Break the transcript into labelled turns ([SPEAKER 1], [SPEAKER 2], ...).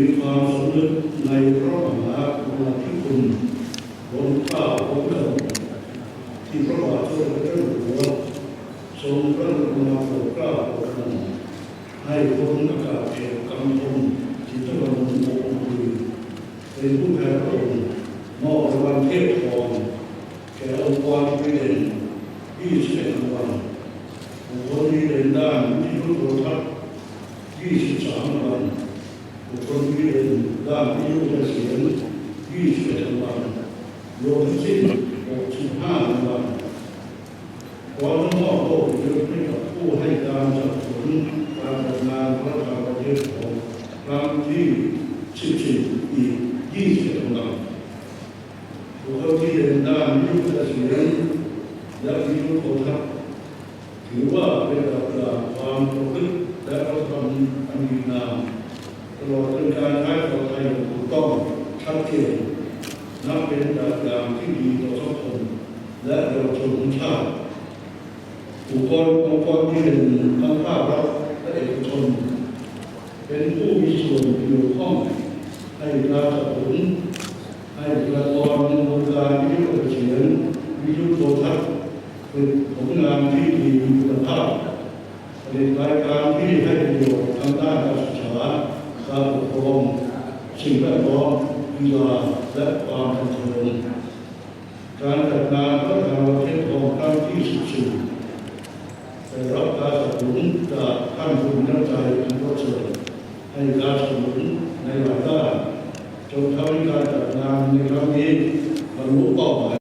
[SPEAKER 1] มีความสำนึกในพระมหากรุณาธิคุณล้นเก้าล้นกระหม่อมที่พระบาทสมเด็จพระเจ้าอยู่หัวทรงพระกรุณาโปรดเกล้าโปรดกระหม่อมให้พลอากาศเอกกำพลจิตรวงศ์วงศ์คุยเป็นผู้แทนพระองค์มอบรางวัลเทพทองแก่องค์กรดีเด่น21รางวัลบุคคลที่เด่นด้านวิทยุโทรทัศน์23วัน บุคคลที่เด่นด้านวิทยุเสียง21วันรวมทั้งสิ้น65วันขอทั้งมอบโลกยศให้กับผู้ให้การสนับสนุนการจัดงานพระราชาประเทศของครั้งที่14อีก21วันบุคคลที่เด่นด้านวิทยุเสียงและวิทยุโทรทัศน์ถือว่าเป็นระดับความประพฤติและพระธรรมอันดีงาม ตลอดจนการใช้ภาษาไทยอย่างถูกต้องชัดเจนนับเป็นแบบอย่างที่ดีต่อสังคมและเยาวชนของชาติบุคคลองค์กรที่หนึ่งทั้งภาครัฐและเอกชน เป็นผู้มีส่วนเกี่ยวข้องให้การสนับสนุนให้บุคลากรในวงการวิทยุเสียงวิทยุโทรทัศน์เป็นผลงานที่มีคุณภาพเป็นรายการที่ให้ประโยชน์ทางด้านการศึกษา การปกครองสิ่งแวดล้อมกีฬาและความบันเทิงการจัดงานพระราชทานประเทศทองครั้งที่14ได้รับการสนับสนุนจากท่านผู้นำใจอันประเสริฐให้การสนับสนุนในหลายด้านจนทำให้การจัดงานในครั้งนี้บรรลุเป้าหมาย